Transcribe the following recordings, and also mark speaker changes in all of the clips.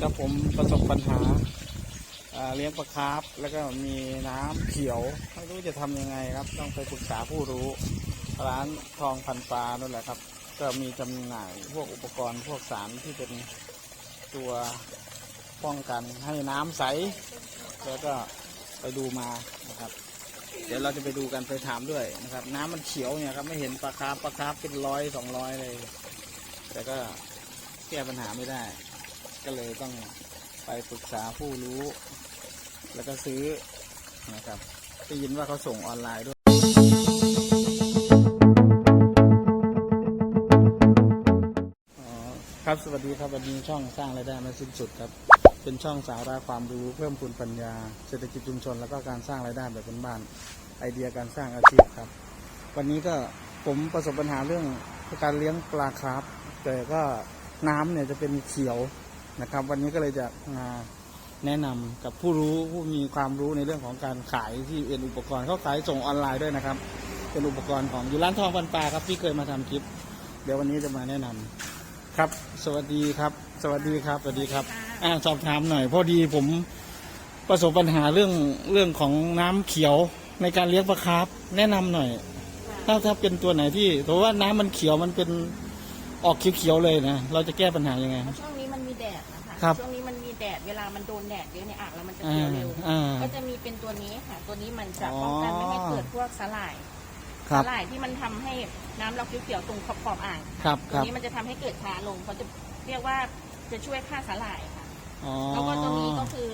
Speaker 1: ครับผมประสบปัญหาเลี้ยงปลาคาร์ฟแล้วก็มีน้ำเขียว ไม่รู้จะทำยังไงครับ ต้องไปปรึกษาผู้รู้ ร้านทองพันปลานั่นแหละครับ ก็มีจำหน่ายพวกอุปกรณ์พวกสารที่เป็นตัวป้องกันให้น้ำใส แล้วก็ไปดูมานะครับ เดี๋ยวเราจะไปดูกันไปถามด้วยนะครับ น้ำมันเขียวเนี่ยครับไม่เห็นปลาคาร์ฟปลาคาร์ฟเป็นร้อยสองร้อยเลย แต่ก็แก้ปัญหาไม่ได้ ก็เลยต้องไปปรึกษาผู้รู้ แล้วก็ซื้อนะครับได้ยินว่าเขาส่งออนไลน์ด้วยอ๋อครับสวัสดีครับวันนี้ช่องสร้างรายได้ไม่สิ้นสุดครับ เป็นช่องสาระความรู้เพิ่มพูนปัญญา เศรษฐกิจชุมชน แล้วก็การสร้างรายได้แบบเป็นบ้านไอเดียการสร้างอาชีพครับ วันนี้ก็ผมประสบปัญหาเรื่องการเลี้ยงปลาคร์ฟแต่ก็น้ำเนี่ยจะเป็นเขียว นะครับ วันนี้ก็เลยจะมาแนะนำกับผู้รู้ผู้มีความรู้ในเรื่องของการขายที่เป็นอุปกรณ์เขาขายส่งออนไลน์ด้วยนะครับ เป็นอุปกรณ์ของอยู่ร้านทองปันปลาครับที่เคยมาทำคลิป เดี๋ยววันนี้จะมาแนะนำครับ สวัสดีครับ สวัสดีครับ สวัสดีครับอ่าสอบถามหน่อย พอดีผมประสบปัญหาเรื่องเรื่องของน้ำเขียวในการเลี้ยงปลาคาร์ฟแนะนำหน่อย ถ้าถ้าเป็นตัวไหนที่เพราะว่าน้ำมันเขียวมันเป็นออกเขียวๆเลยนะเราจะแก้ปัญหายังไงครับ
Speaker 2: มันมีแดดนะคะ
Speaker 1: ครับ
Speaker 2: ช่วงนี้มันมีแดดเวลามันโดนแดดเยอะในอ่างแล้วมันจะ
Speaker 1: อ่า
Speaker 2: เขียวเร็ว
Speaker 1: อ่า
Speaker 2: ก็จะมีเป็นตัวนี้ค่ะตัวนี้มันจะ
Speaker 1: อ๋อ
Speaker 2: ป้องกันไม่ให้เกิดพวกสลาย
Speaker 1: ครั
Speaker 2: ส
Speaker 1: บ
Speaker 2: ลายที่มันทำให้น้ำเราเขียวๆตรงขอบขอบๆอ่าง
Speaker 1: ครับ
Speaker 2: ตั
Speaker 1: ควรับ
Speaker 2: นี้มันจะทำให้เกิดช้าลงเขาจะเรียกว่าจะช่วยฆ่าสลายค่ะ
Speaker 1: อ๋อ
Speaker 2: แล้วก็ตัวนี้ก็คือ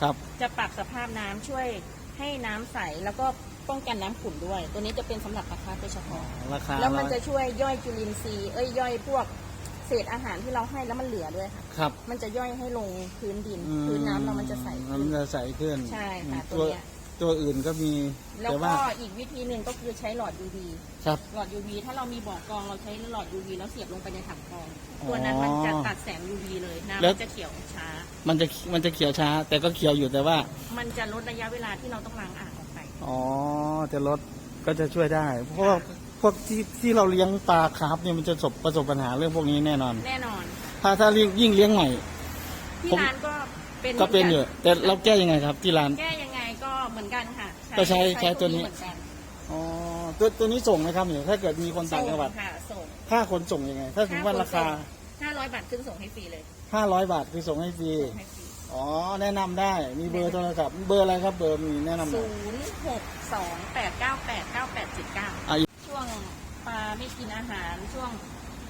Speaker 1: ครับ
Speaker 2: จะปรับสภาพน้ำช่วยให้น้ำใสแล้วก็ป้องกันน้ำขุ่นด้วย ตัวนี้จะเป็นสำหรับปลาคาร์ฟโดยเฉพาะ
Speaker 1: ราคา
Speaker 2: แล้วมัน
Speaker 1: ร้อย
Speaker 2: จะช่วยย่อยจุลินทรีย์เอ้ยย่อยพวก เศษอาหารที่เราให้แล้วมันเหลือด้วยค่ะ
Speaker 1: ครับ
Speaker 2: มันจะย่อยให้ลงพื้นดิน
Speaker 1: อืม
Speaker 2: พื้นน้ำเรามันจะใสขึ้น
Speaker 1: มันจะใสขึ้น
Speaker 2: ใช่ค่ะ
Speaker 1: ตั
Speaker 2: ตัววเนี้ย
Speaker 1: ตัวอื่นก็มี
Speaker 2: แล้ว
Speaker 1: แต่
Speaker 2: ก็
Speaker 1: ว่า
Speaker 2: อีกวิธีหนึ่งก็คือใช้หลอด UV
Speaker 1: ครับ
Speaker 2: หลอด UV ถ้าเรามีบ่อกรองเราใช้หลอด UV แล้วเสียบลงไปในถังกรอง
Speaker 1: อ๋อ
Speaker 2: ตัวนั้นมันจะตัดแสง UV เลยน้ำ
Speaker 1: แล้ว
Speaker 2: มันจะเขียวช้า
Speaker 1: มันจะมันจะเขียวช้า แต่ก็เขียวอยู่แต่ว่า
Speaker 2: มันจะลดระยะเวลาที่เราต้องล้างอ่างออกไป
Speaker 1: อ๋อจะลดก็จะช่วยได้ เพราะว่า พวกที่ที่เราเลี้ยงปลาคาร์ฟเนี่ยมันจะประสบประสบปัญหาเรื่องพวกนี้แน่นอน
Speaker 2: แน่นอน
Speaker 1: ถ้าถ้าเลี้ยงยิ่งเลี้ยงใหม่
Speaker 2: ที่
Speaker 1: ผม
Speaker 2: ร้านก็เป็น
Speaker 1: ก็เป็น
Speaker 2: หมื
Speaker 1: อยู่แต่เราแก้ยังไงครับ ที่ร้าน
Speaker 2: แก้ยังไงก็เหมือนกันค่ะ
Speaker 1: ก็ใช้ใช้ตัวนี้
Speaker 2: เหมือนกัน
Speaker 1: อ๋อตัวตัวนี้ส่งไหมครับเนี่ยถ้าเกิดมีคนต่างจังหวัด
Speaker 2: ส่ค่ะส่ง
Speaker 1: ค่าขนส่งยังไง ถ้าสมมติว่าราคา
Speaker 2: 500บาทขึ้นส่งให้ฟรีเลย
Speaker 1: 500บาทคือส่งให้ฟรี
Speaker 2: ส่งให้ฟรี
Speaker 1: อ๋อแนะนำได้มีเบอร์โทรศัพท์เบอร์อะไรครับเบอร์มีแนะนำหน่
Speaker 2: ศู
Speaker 1: อย
Speaker 2: นย์หกสองแปดเก้าแปดเก้าแปดเจ็ดเก้า
Speaker 1: อะ
Speaker 2: ช่วงปลาไม่กินอาหารช่วง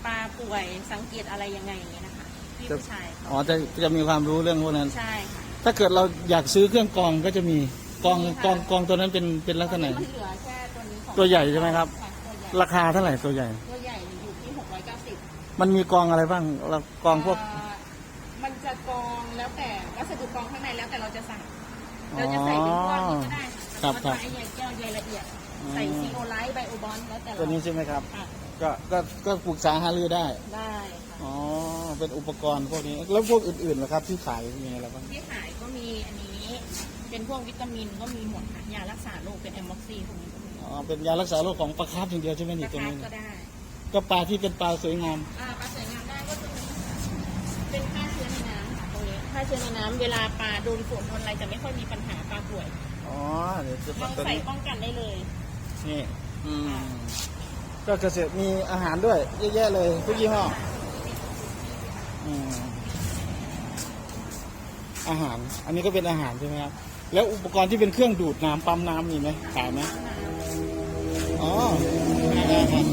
Speaker 2: ปลาป่วยสังเกตอะไรยังไงอย่างเงี้ยนะคะพี่ผู้ชายเขา
Speaker 1: อ๋อจะจะมีความรู้เรื่องพวกนั้น
Speaker 2: ใช่ค่ะ
Speaker 1: ถ้าเกิดเราอยากซื้อเครื่องกรองก็จะมีกรอง
Speaker 2: มีค่ะ
Speaker 1: กรองกรองตัวนั้นเป็นเป็นลักษณะ
Speaker 2: ตอนนี้มันเหลือแค่ตัวนี้ของ
Speaker 1: ตัวใหญ่ใช่ไหมครับะ
Speaker 2: ตัวใหญ่
Speaker 1: ราคาเท่าไหร่ตัวใหญ่
Speaker 2: ตัวใหญ่อยู่ที่หกร้อยเก้าสิบ
Speaker 1: มันมีกรองอะไรบ้างเรากรองพวก
Speaker 2: มันจะกรองแล้วแต่วัสดุกรองข้างในแล้วแต่เราจะใส่เราจะใส่เป็นพวกนี้ก็ได้
Speaker 1: ครับครับ
Speaker 2: ใส่ใยแก้วใยละเอียดใส่ซี โอไลท์ไบโอบอนแล้วแต่เรา
Speaker 1: ตัวนี้ใช่ไหมครับ
Speaker 2: ค่ะ
Speaker 1: ก็ก็ก็ปรึกษาหารือได้
Speaker 2: ได้ค่ะ
Speaker 1: อ๋อ เป็นอุปกรณ์พวกนี้ แล้วพวกอื่นๆล่ะครับ ที่ขายมีอะไรบ้าง
Speaker 2: ที่ขายก็มีอันนี้ เป็นพวกวิตามินก็มีหมดค่ะยารักษาโรคเป็นแอมม็อกซี่พวกนี้ก็มี
Speaker 1: อ๋อ เป็นยารักษาโรคของปลาคาร์ฟอย่างเดียวใช่ไหม
Speaker 2: ก
Speaker 1: นี่
Speaker 2: ระ
Speaker 1: ตัว
Speaker 2: ทะ
Speaker 1: นี้
Speaker 2: ก็ได้
Speaker 1: ก็ปลาที่เป็นปลาสวยงาม
Speaker 2: อ่าปลาสวยงามได้ก็จะมีเป็นฆ่าเชื้อในน้ำค่ะตรงนี้ฆ่าเชื้อในน้ำเวลาปลาโดนฝนโดนอะไรจะไม่ค่อยมีปัญหาปลาป่วย
Speaker 1: อ๋อ เดี๋ยวจะ
Speaker 2: เรา
Speaker 1: ตัว
Speaker 2: ใส่
Speaker 1: นี้
Speaker 2: ป้องกันได้เลย
Speaker 1: นี่ อืมก็เกษตรมีอาหารด้วยเยอะแยะเลยทุกยี่ห้ออืมอาหาร อันนี้ก็เป็นอาหารใช่ไหมครับ แล้วอุปกรณ์ที่เป็นเครื่องดูดน้ำปั๊มน้ำมีไหมขายไหมอ๋ออ่าๆ
Speaker 2: เป็น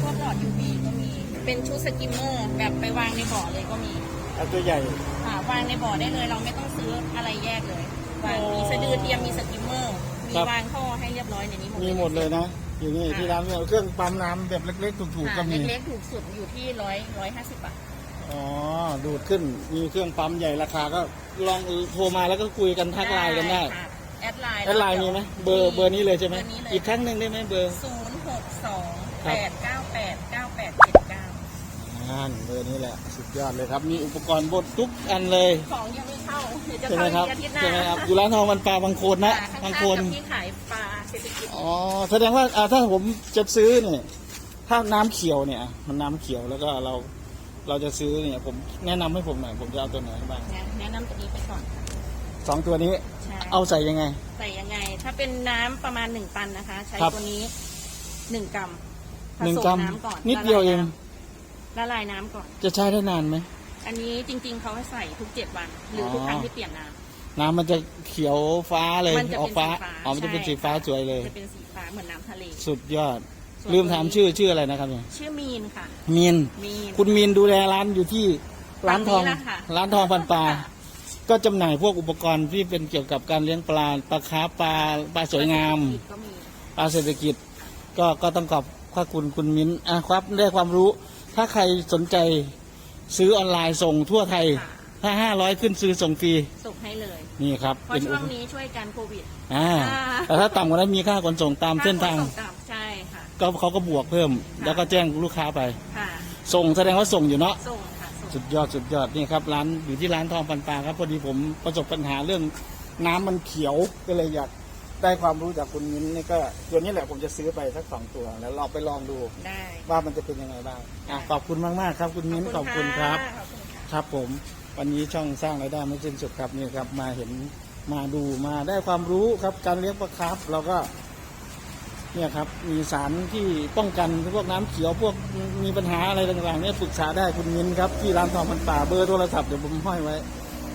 Speaker 2: พวกหลอด UV ก็มี เป็นชุดสกิมเมอร์แบบไปวางในบ่อเลยก็มี
Speaker 1: ๆเอาตัวใหญ่
Speaker 2: ค่ะวางในบ่อได้เลยเราไม่ต้องซื้ออะไรแยกเลยวาง
Speaker 1: อ๋อ
Speaker 2: มีสะดือเทียมมีสกิมเมอร์มี
Speaker 1: ครับ
Speaker 2: วางท่อให้เรียบร้อยในนี้หมด
Speaker 1: มีหมดเลยนะ อยู่นี่
Speaker 2: ค่ะ
Speaker 1: ที่ร้านเนี่ยเครื่องปั๊มน้ำแบบเล็ก ๆ ถูกๆก็
Speaker 2: ค่ะ
Speaker 1: มี
Speaker 2: เล็กๆถูกสุดอยู่ที่ร้อยร้อยห้าสิบบาท
Speaker 1: อ๋อ ดูดขึ้น มีเครื่องปั๊มใหญ่ราคาก็ลองโทรมาแล้วก็คุยกันทักไลน์กันได้
Speaker 2: ค่ะแอดไลน์
Speaker 1: แอดไลน์มีไหมเบอร์เบอร์นี้เลยใช่ไหม
Speaker 2: เบอร์นี้เลย
Speaker 1: อีกครั้งหนึ่งได้ไหมเบอร์
Speaker 2: ศูนย์หกสอง
Speaker 1: ครั
Speaker 2: แป
Speaker 1: บ
Speaker 2: ดเก้าแปดเก้าแปดเจ็ด งา
Speaker 1: นเบอร์นี้แหละสุดยอดเลยครับ มีอุปกรณ์บดทุกอันเลย
Speaker 2: ของยังไม่เข้าเดี๋ยวจะ
Speaker 1: ใช่ไหม
Speaker 2: เข้า
Speaker 1: ครับ
Speaker 2: อีกอาทิตย์หน้า
Speaker 1: ใช่ไหมครับอยู่ร้านทองมันปลาบางโคนนะบางโคน
Speaker 2: ที่ขายปลาเศรษฐกิจ
Speaker 1: อ๋อแสดงว่าอ่าถ้าผมจะซื้อเนี่ยถ้าน้ำเขียวเนี่ย มันน้ำเขียวแล้วก็เราเราจะซื้อเนี่ย ผมแนะนำให้ผมหน่อยผมจะเอาตัวไหนบ้าง
Speaker 2: นะแนะนำตัวนี้ไปก่อนค่ะ
Speaker 1: สองตัวนี้
Speaker 2: ใช่
Speaker 1: เอาใส่ยังไง
Speaker 2: ใส่ยังไง ถ้าเป็นน้ำประมาณหนึ่งตันนะคะ ใช้
Speaker 1: ครับ
Speaker 2: ตัวนี้หนึ่งกรัมผ
Speaker 1: หนึ่ง
Speaker 2: ส
Speaker 1: กรั
Speaker 2: ม
Speaker 1: ม
Speaker 2: น้ำก่อน
Speaker 1: นิดเดียวเอง
Speaker 2: ละลายน้ำก่อน
Speaker 1: จะใช้ได้นานไหม
Speaker 2: อันนี้จริง ๆเขาให้ใส่ทุกเจ็ดวัน หรืออ
Speaker 1: อ
Speaker 2: ทุกครั้งที่เปลี่ยนน้ำ
Speaker 1: น้ำมันจะเขียวฟ้าเลย
Speaker 2: มันจะ
Speaker 1: อ
Speaker 2: เป็
Speaker 1: อก
Speaker 2: น
Speaker 1: ฟ้า
Speaker 2: สีฟ้า
Speaker 1: อ๋อมันจะเป็น
Speaker 2: ใช่
Speaker 1: สีฟ้าสวยเลย
Speaker 2: จะเป็นสีฟ้าเหมือนน้ำทะเล
Speaker 1: สุดยอด
Speaker 2: ส่วน
Speaker 1: ลืมถามชื่อชื่ออะไรนะครับเนี่ย
Speaker 2: ชื่อมีนค่ะ
Speaker 1: มีน
Speaker 2: มีน
Speaker 1: คุณมีนดูแลร้านอยู่ที่ร้านทอง
Speaker 2: ร้านนี้แหละค่ะ
Speaker 1: ร้านทองพันปลา
Speaker 2: ค่ะ
Speaker 1: ก็จำหน่ายพวกอุปกรณ์ที่เป็นเกี่ยวกับการเลี้ยงปลาปลาคาร์ฟปลาปลาสวยงาม
Speaker 2: ก็มี
Speaker 1: ปลาเศรษฐกิจก็ก็ต้องขอบพระคุณคุณมิ้นอะครับได้ความรู้ ถ้าใครสนใจซื้อออนไลน์ส่งทั่วไทย
Speaker 2: ค่ะ
Speaker 1: ถ้าห้าร้อยขึ้นซื้อส่งฟรี
Speaker 2: ส่งให้เลย
Speaker 1: นี่ครับ
Speaker 2: เพราะ
Speaker 1: เป็น
Speaker 2: ช่วงนี้ช่วยกันโควิด
Speaker 1: อ่า
Speaker 2: อ่า
Speaker 1: แต่ถ้าต่ำกว่านั้นมีค่าขนส่งตามเส้นทาง
Speaker 2: ค่ขส่ตามใช่ค่ะ
Speaker 1: ก็เขาก็บวกเพิ่ม
Speaker 2: ค่ะ
Speaker 1: แล้วก็แจ้งลูกค้าไป
Speaker 2: ค่ะ
Speaker 1: ส่งแสดงว่าส่งอยู่เนาะ
Speaker 2: ส่งค่ะส่ง
Speaker 1: สุดยอดสุดยอดนี่ครับร้านอยู่ที่ร้านทองปันปลาครับพอดีผมประสบปัญหาเรื่องน้ำมันเขียวก็เลยอยาก ได้ความรู้จากคุณมิ้นนี่ก็ตัวนี้แหละผมจะซื้อไปสักสองตัว แล้วลองไปลองดู
Speaker 2: ได้
Speaker 1: ว่ามันจะเป็นยังไงบ้างอะขอบคุณมากมากๆครับ คุณมิ้นขอบคุณครับ
Speaker 2: ขอบคุณค่ะ
Speaker 1: ครับผม วันนี้ช่องสร้างรายได้ไม่สิ้นสุดครับนี่ครับ มาเห็นมาดูมาได้ความรู้ครับ การเลี้ยงปลาคาร์ฟเราก็ เนี่ยครับ มีสารที่ป้องกันพวกน้ำเขียวพวกมีปัญหาอะไรต่างๆเนี่ยปรึกษาได้คุณมิ้นครับที่ร้านทองมันป่าเบอร์โทรศัพท์เดี๋ยวผมห้อยไว้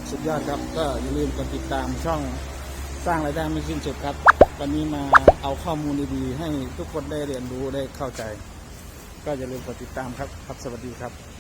Speaker 1: สุดยอดครับ ก็อย่าลืมกดติดตามช่อง สร้างรายได้ไม่สิ้นสุดครับ วันนี้มาเอาข้อมูลดีๆ ให้ทุกคนได้เรียนรู้ได้เข้าใจ ก็อย่าลืมกดติดตามครับครับสวัสดีครับ